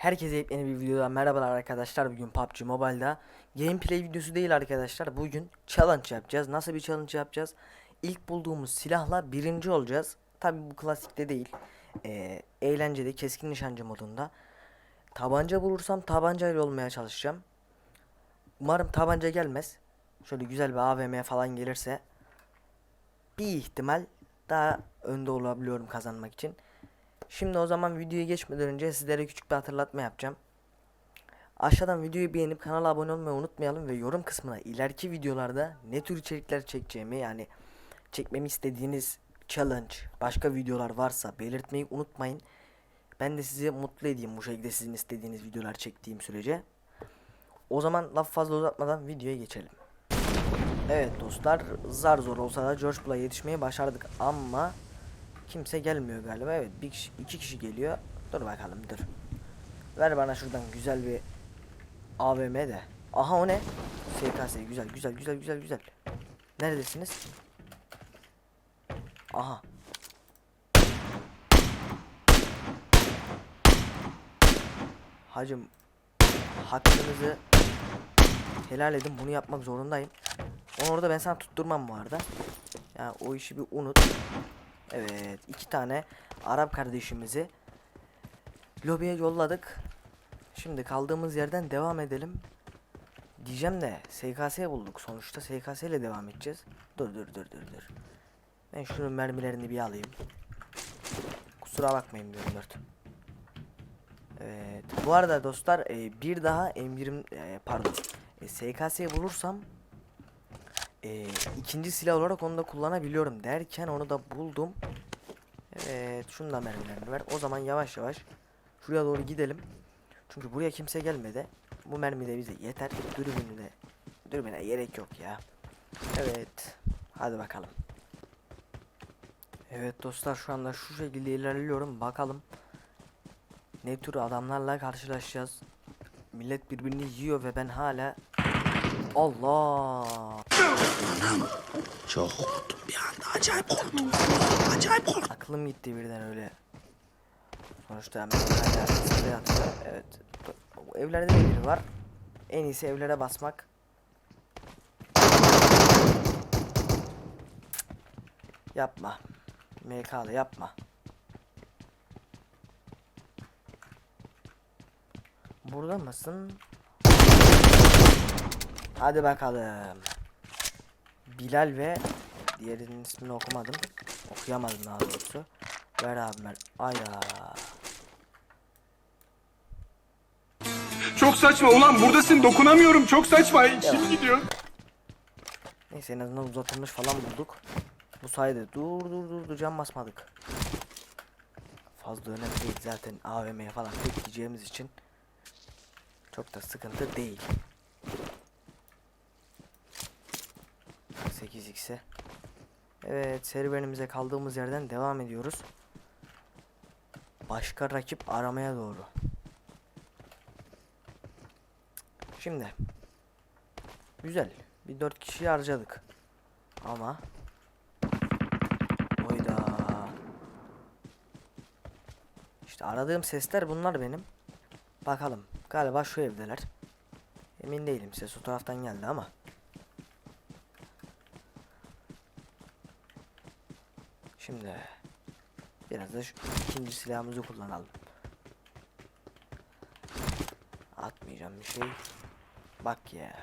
Herkese yepyeni bir videodan merhabalar arkadaşlar. Bugün PUBG Mobile'da gameplay videosu değil arkadaşlar. Bugün challenge yapacağız. Nasıl bir challenge yapacağız? İlk bulduğumuz silahla birinci olacağız. Tabi bu klasikte değil. Ee, eğlenceli keskin nişancı modunda. Tabanca bulursam tabancayla olmaya çalışacağım. Umarım tabanca gelmez. Şöyle güzel bir AVM falan gelirse bir ihtimal daha önde olabiliyorum kazanmak için. Şimdi o zaman videoya geçmeden önce sizlere küçük bir hatırlatma yapacağım. Aşağıdan videoyu beğenip kanala abone olmayı unutmayalım ve yorum kısmına ileriki videolarda ne tür içerikler çekeceğimi yani çekmemi istediğiniz challenge, başka videolar varsa belirtmeyi unutmayın. Ben de sizi mutlu edeyim bu şekilde sizin istediğiniz videolar çektiğim sürece. O zaman laf fazla uzatmadan videoya geçelim. Evet dostlar zar zor olsa da George Bull'a yetişmeyi başardık ama kimse gelmiyor galiba. Evet bir kişi, iki kişi geliyor. Dur bakalım dur. Ver bana şuradan güzel bir AVM de. Aha o ne? SKS güzel güzel güzel güzel güzel. Neredesiniz? Aha. Hacım hakkınızı helal edin bunu yapmak zorundayım. Onu orada ben sana tutturmam bu arada. Ya o işi bir unut. Evet iki tane Arap kardeşimizi lobiye yolladık. Şimdi kaldığımız yerden devam edelim. Diyeceğim de SKS bulduk. Sonuçta SKS ile devam edeceğiz. Dur dur dur dur dur. Ben şunun mermilerini bir alayım. Kusura bakmayın 24. Evet. Bu arada dostlar e, bir daha M20 e, pardon e, SKS'yi bulursam e, ikinci silah olarak onu da kullanabiliyorum derken onu da buldum. Evet şunu da mermilerini ver. O zaman yavaş yavaş şuraya doğru gidelim. Çünkü buraya kimse gelmedi. Bu mermi de bize yeter. Dürbünü de dürbüne gerek yok ya. Evet. Hadi bakalım. Evet dostlar şu anda şu şekilde ilerliyorum. Bakalım ne tür adamlarla karşılaşacağız. Millet birbirini yiyor ve ben hala Allah Çok korktum bir anda. Acayip korktum. Acayip korktum. aklım gitti birden öyle. Sonuçta hemen. Evet. Evlerde de biri var. En iyisi evlere basmak. Yapma. MK'lı yapma. Burada mısın? Hadi bakalım. Bilal ve diğerinin ismini okumadım. Okuyamadım daha doğrusu. Ver abi ver. Ayda. Çok saçma ulan buradasın dokunamıyorum çok saçma kim gidiyor? Neyse en azından uzatılmış falan bulduk. Bu sayede dur dur dur dur cam basmadık. Fazla önemli değil zaten AVM'ye falan tek gideceğimiz için çok da sıkıntı değil. 8x'e. Evet serüvenimize kaldığımız yerden devam ediyoruz. Başka rakip aramaya doğru. Şimdi Güzel. Bir dört kişiyi harcadık. Ama Oyda. İşte aradığım sesler bunlar benim. Bakalım. Galiba şu evdeler. Emin değilim. Ses o taraftan geldi ama. Şimdi biraz da şu ikinci silahımızı kullanalım. Atmayacağım bir şey. Bak ya.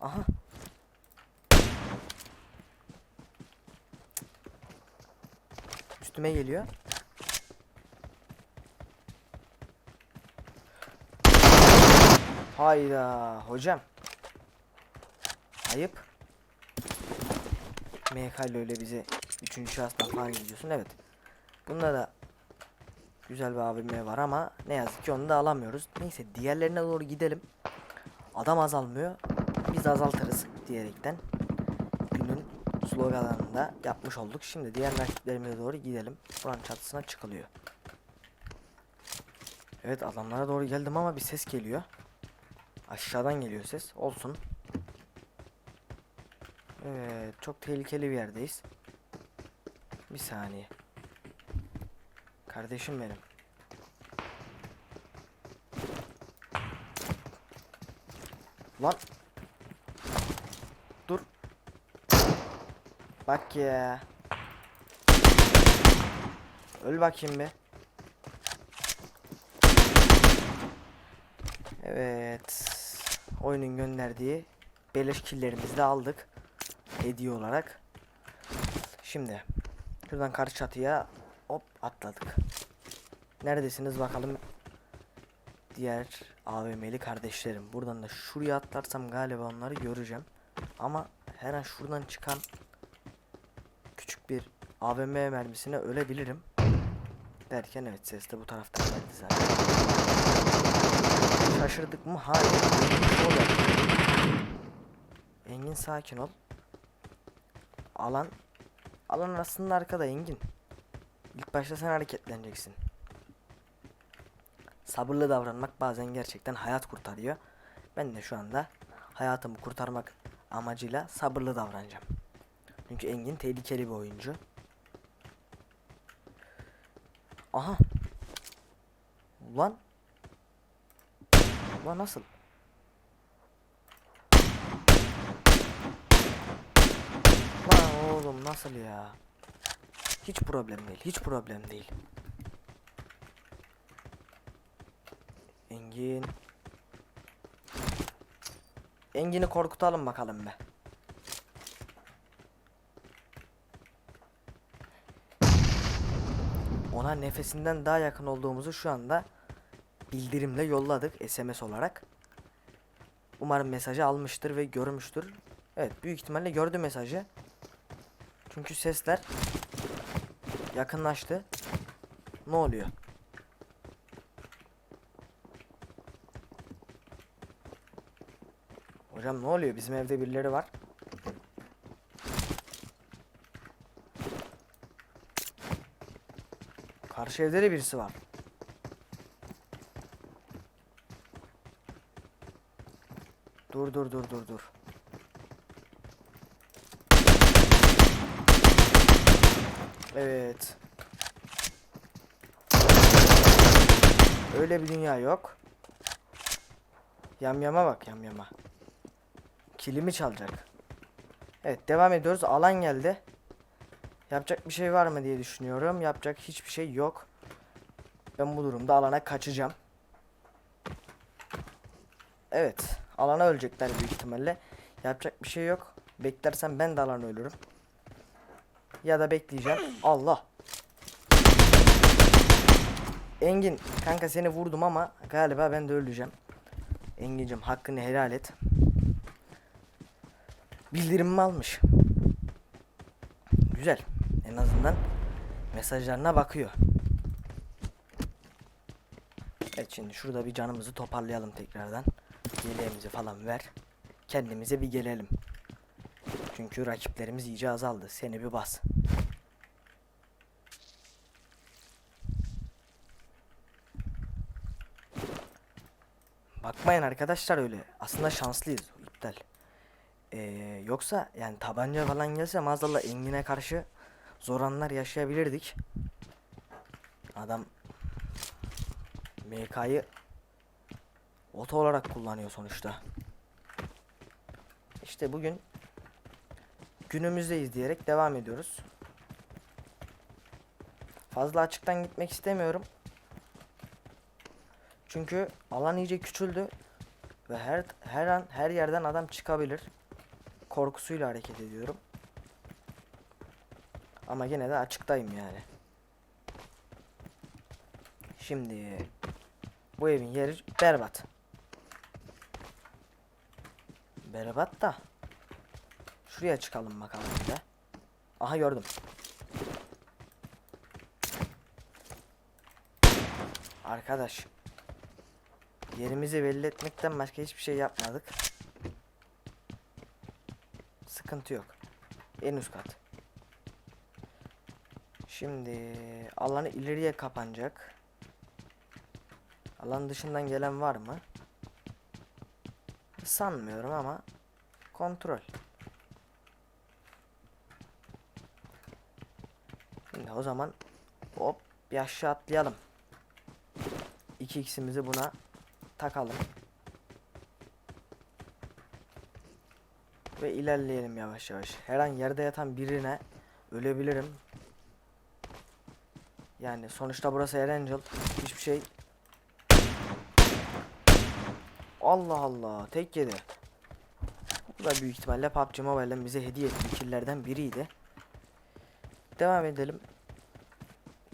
Aha. Üstüme geliyor. Hayda hocam. Ayıp. MK öyle bize üçüncü şahıstan falan gidiyorsun evet. Bunda da güzel bir AVM var ama ne yazık ki onu da alamıyoruz. Neyse diğerlerine doğru gidelim. Adam azalmıyor. Biz azaltırız diyerekten günün sloganını da yapmış olduk. Şimdi diğer rakiplerimize doğru gidelim. Buranın çatısına çıkılıyor. Evet adamlara doğru geldim ama bir ses geliyor. Aşağıdan geliyor ses. Olsun. Evet çok tehlikeli bir yerdeyiz. Bir saniye. Kardeşim benim. Lan. Dur. Bak ya. Öl bakayım be. Evet. Oyunun gönderdiği beleş killerimizi de aldık. Hediye olarak. Şimdi Şuradan karşı çatıya hop atladık. Neredesiniz bakalım. Diğer AVM'li kardeşlerim. Buradan da şuraya atlarsam galiba onları göreceğim. Ama her an şuradan çıkan küçük bir AVM mermisine ölebilirim. Derken evet ses de bu taraftan geldi zaten. Şaşırdık mı? Hayır. Engin sakin ol. Alan Alan aslında arkada Engin. İlk başta sen hareketleneceksin. Sabırlı davranmak bazen gerçekten hayat kurtarıyor. Ben de şu anda hayatımı kurtarmak amacıyla sabırlı davranacağım. Çünkü Engin tehlikeli bir oyuncu. Aha. Ulan. Ulan nasıl? Lan oğlum nasıl ya? Hiç problem değil. Hiç problem değil. Engin. Engin'i korkutalım bakalım be. Ona nefesinden daha yakın olduğumuzu şu anda bildirimle yolladık SMS olarak. Umarım mesajı almıştır ve görmüştür. Evet büyük ihtimalle gördü mesajı. Çünkü sesler yakınlaştı. Ne oluyor? Hocam ne oluyor? Bizim evde birileri var. Karşı evde de birisi var. Dur dur dur dur dur. Evet. Öyle bir dünya yok. Yamyama bak yamyama. Kilimi çalacak. Evet devam ediyoruz. Alan geldi. Yapacak bir şey var mı diye düşünüyorum. Yapacak hiçbir şey yok. Ben bu durumda alana kaçacağım. Evet. Alana ölecekler büyük ihtimalle. Yapacak bir şey yok. Beklersem ben de alana ölürüm. Ya da bekleyeceğim. Allah. Engin kanka seni vurdum ama galiba ben de öleceğim. Engin'cim hakkını helal et. Bildirimimi almış. Güzel. En azından mesajlarına bakıyor. Evet şimdi şurada bir canımızı toparlayalım tekrardan. Yeleğimizi falan ver. Kendimize bir gelelim. Çünkü rakiplerimiz iyice azaldı. Seni bir bas. Bakmayın arkadaşlar öyle. Aslında şanslıyız. İptal. Ee, yoksa yani tabanca falan gelse maazallah Engin'e karşı zor anlar yaşayabilirdik. Adam MK'yı oto olarak kullanıyor sonuçta. İşte bugün günümüzdeyiz diyerek devam ediyoruz. Fazla açıktan gitmek istemiyorum. Çünkü alan iyice küçüldü ve her her an her yerden adam çıkabilir. Korkusuyla hareket ediyorum. Ama yine de açıktayım yani. Şimdi bu evin yeri berbat. Berbat da. Şuraya çıkalım bakalım bir de. Aha gördüm. Arkadaş. Yerimizi belli etmekten başka hiçbir şey yapmadık. Sıkıntı yok. En üst kat. Şimdi alanı ileriye kapanacak. Alan dışından gelen var mı? Sanmıyorum ama kontrol. O zaman hop bir aşağı atlayalım. 2x'imizi buna takalım. Ve ilerleyelim yavaş yavaş. Her an yerde yatan birine ölebilirim. Yani sonuçta burası Erangel. Hiçbir şey Allah Allah tek yedi. Bu da büyük ihtimalle PUBG Mobile'den bize hediye ettiği killerden biriydi. Devam edelim.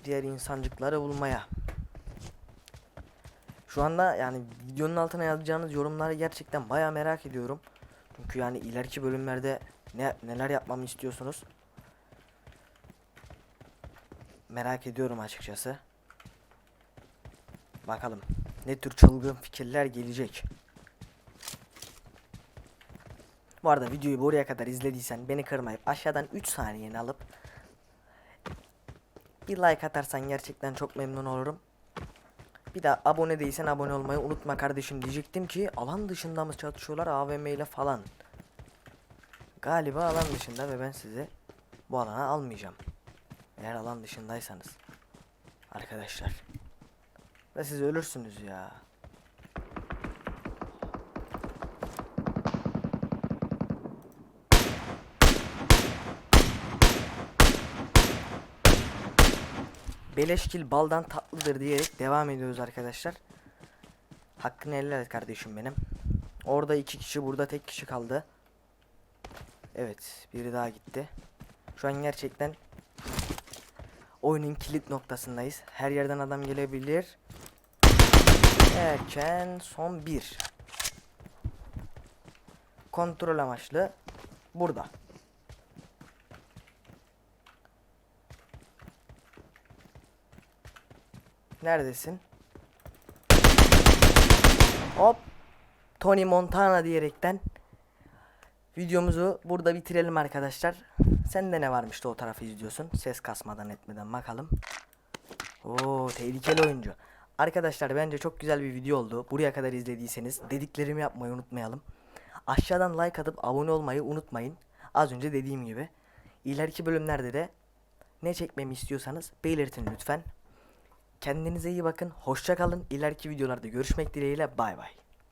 Diğer insancıkları bulmaya. Şu anda yani videonun altına yazacağınız yorumları gerçekten baya merak ediyorum. Çünkü yani ileriki bölümlerde ne neler yapmamı istiyorsunuz? Merak ediyorum açıkçası. Bakalım ne tür çılgın fikirler gelecek. Bu arada videoyu buraya kadar izlediysen beni kırmayıp aşağıdan 3 saniyeni alıp bir like atarsan gerçekten çok memnun olurum. Bir de abone değilsen abone olmayı unutma kardeşim diyecektim ki alan dışında mı çatışıyorlar AVM ile falan. Galiba alan dışında ve ben sizi bu alana almayacağım. Eğer alan dışındaysanız. Arkadaşlar. Ve siz ölürsünüz ya. Beleşkil baldan tatlıdır diyerek devam ediyoruz arkadaşlar. Hakkını helal et kardeşim benim. Orada iki kişi burada tek kişi kaldı. Evet biri daha gitti. Şu an gerçekten oyunun kilit noktasındayız. Her yerden adam gelebilir. Erken son bir. Kontrol amaçlı burada. Neredesin? Hop. Tony Montana diyerekten videomuzu burada bitirelim arkadaşlar. Sende ne varmış da o tarafı izliyorsun. Ses kasmadan etmeden bakalım. Oo tehlikeli oyuncu. Arkadaşlar bence çok güzel bir video oldu. Buraya kadar izlediyseniz dediklerimi yapmayı unutmayalım. Aşağıdan like atıp abone olmayı unutmayın. Az önce dediğim gibi. İleriki bölümlerde de ne çekmemi istiyorsanız belirtin lütfen. Kendinize iyi bakın. Hoşça kalın. İleriki videolarda görüşmek dileğiyle. Bay bay.